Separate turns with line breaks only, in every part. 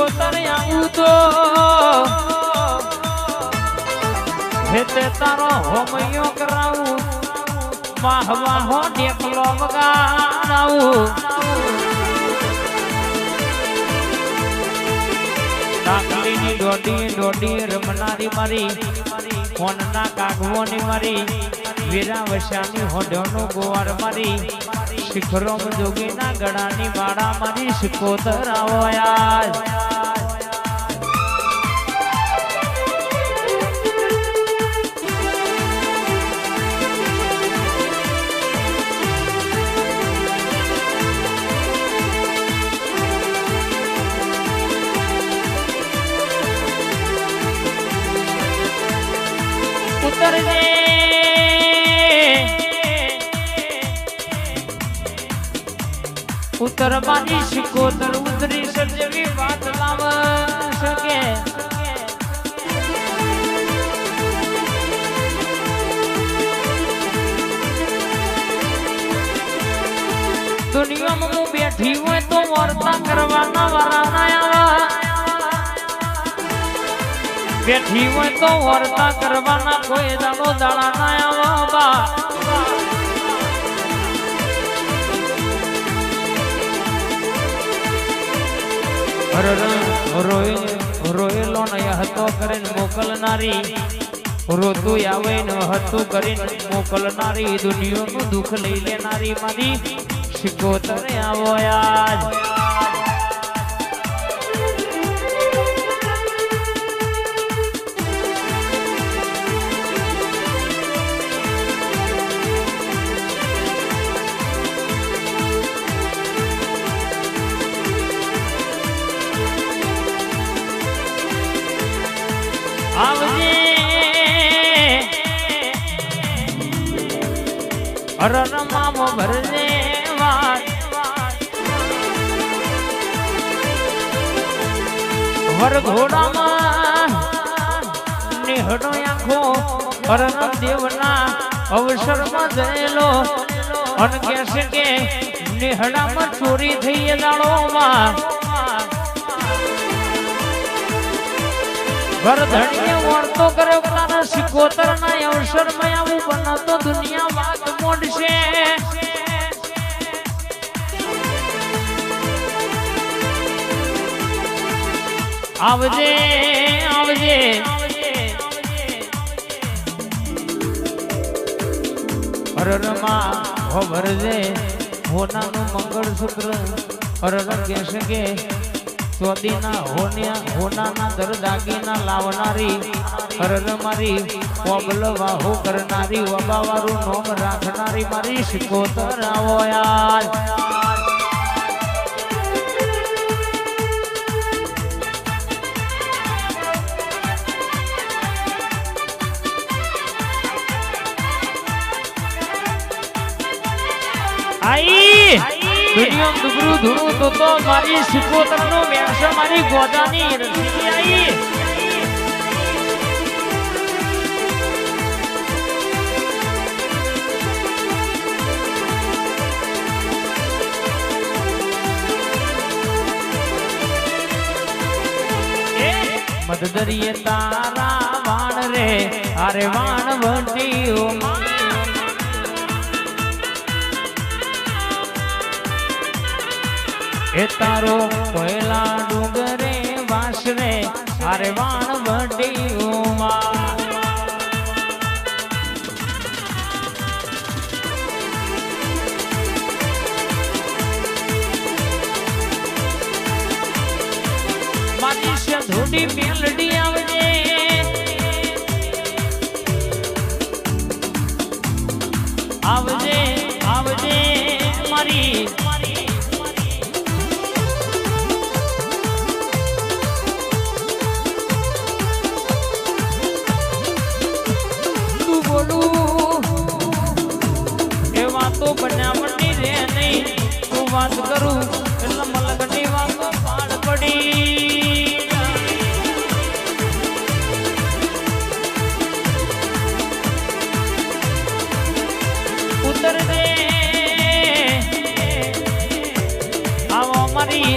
આવું તો હેતે તારો દોડી દોડી રમનારી મારી, ફોનના કાગવોની મારી વીરા વશાની હોડોનો ગોવાર મારી, શિખરોમ જોગીના ગળાની માળા મારી આવો યાર ઉતરવાની શિકોતર ઉતરી સજવી વાત લાવ શકે. દુનિયામાં હું બેઠી હોય તો વર્તા કરવાના વરાના આવા બેઠી હોય તો વર્તા કરવાના કોઈ દાડો દાડા ના આવા રોયેલો ને હતો કરીને મોકલનારી રોતું આવે ને હતું કરીને મોકલનારી દુનિયાનું દુઃખ લઈ લેનારી મારી શિકોતરે આવો યાદ હરણ મામો ભરજે વાત હરણ દેવના અવસરમાં જયેલો. અન કહેશે કે નિહળામાં ચોરી થઈ દાડોમાં. વરધણીએ વર્તો કર્યો તારા સિકોતર ના અવસરમાં આવું બનાતો દુનિયા વાત મોડશે. આવજે આવજે. ભરજે હોભરજે, હોનાનું મંગળસૂત્ર હરર કહેશે કે સ્વદીના હોન્યા, હોનાના દર દાગીના લાવનારી હરર મારી કોબલ વાહો કરનારી વબાવારું નોમ રાખનારી મારી શિકોતર આવો યાર. આઈ! દુનિયા દુબરું ધૂણું તો તો મારી સિકોતર નો વ્યવસાય મારી ગોદાની રસી આઈ. મદદરીએ તારા વાણ રે અરે વાણ વટીઓ તારો પહેલા ડુંગરે વાસરે અરે વાણ વટીઓમાં મારી છે ધૂડી મેલડી આવજે. આવજે આવજે મારી વાતો બનાવવાની રે નહીં. હું વાત કરું, એટલે મલકની વાંકો પાડ પડી. ઉતર દે. આવો મારી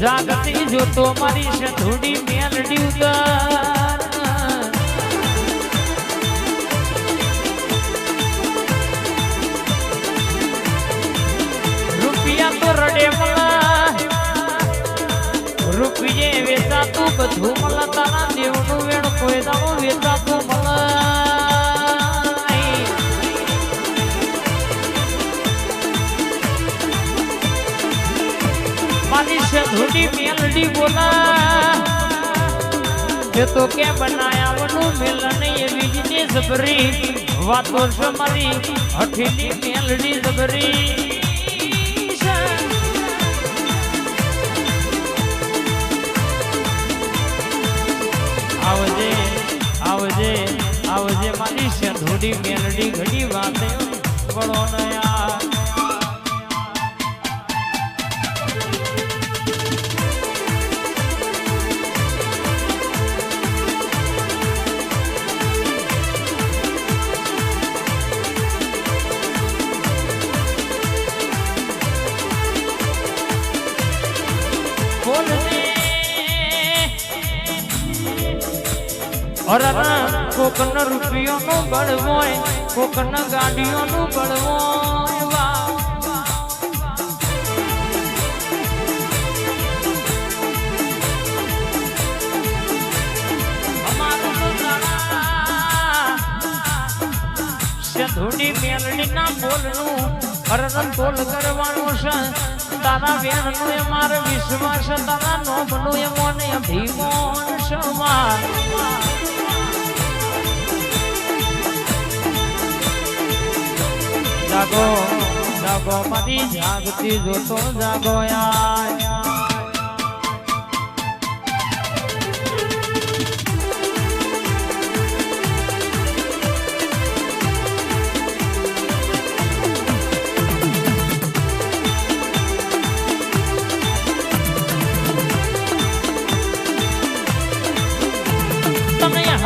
જાગતી જોતો મારી થોડી મેલડી ઉતાર. બધું મળે તારા દેવનું વેણ કોઈ દાડો વેચાતું મળે. મારી મેલડી બોલા તે તો કે બનાયાવનું મિલન એવી જ જબરી. વાતો છે મારી મેલડી જબરી. પડો નયા. અરર કોકન રૂપિયોનો બળ હોય. કોકન ગાડીઓનું બળ હોય વાહ. અમારું તો જાણા સંધુડી મેલડી ના બોલનું અરરન બોલ કરવાનું છે. તારા બેનનું એ મારે વિશ્વાસ, તારા નોમનું એ મોને અભિમાન સમાન જાગો જાગો મારી જાગતી જોતો જાગો યાર.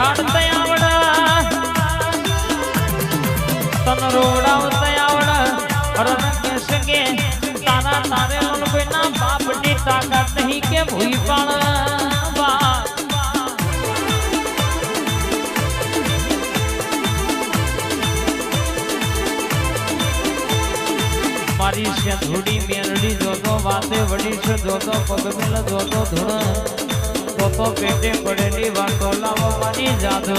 હાડ હાડતે અરન કેસે કે તારા તારે કોઈ ના બાપની તાકાત નહીં કે ભૂઈ પણ મારી છે ધૂડી મેરડી, જોતો વાતે વડી છે, જોતો પગ મેલ જોતો ધૂણ તો તો પેટે પડેલી વાતો લાવો મારી જાદુ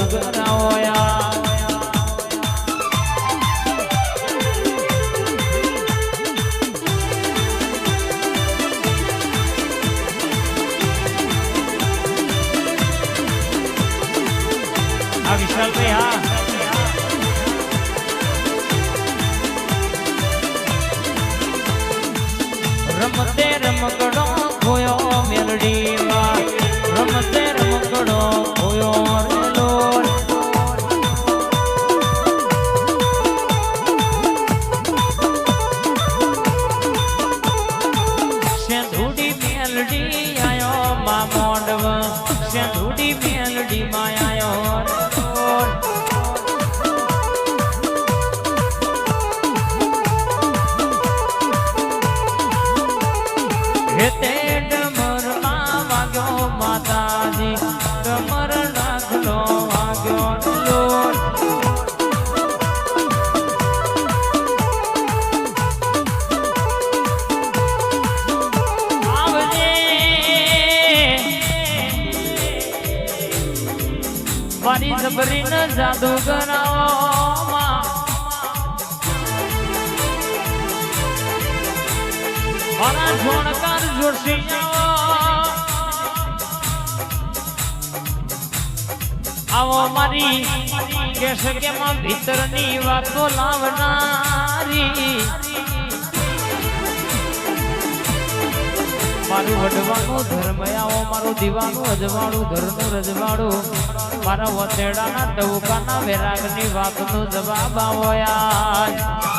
રમતે રમકડો ખોયો મેલડીમાં. રમતે રમકડો ખોયો રે લોલ સેંધુડી મેલડી આયો મા મોંડવ સેંધુડી નાખલો વાગ્યો ને મારી જાદુ કરાવો મારા જોશી આવો મારી કેશ કે માં ભીતરની વાતો લાવનારી. મારું વડવાનું ધર્મ આવો, મારું દીવાનું અજવાળું, ઘરનું રજવાડું મારા વતેડાના ટવકાના વેરાગની વાતનો જવાબ આવો યાર.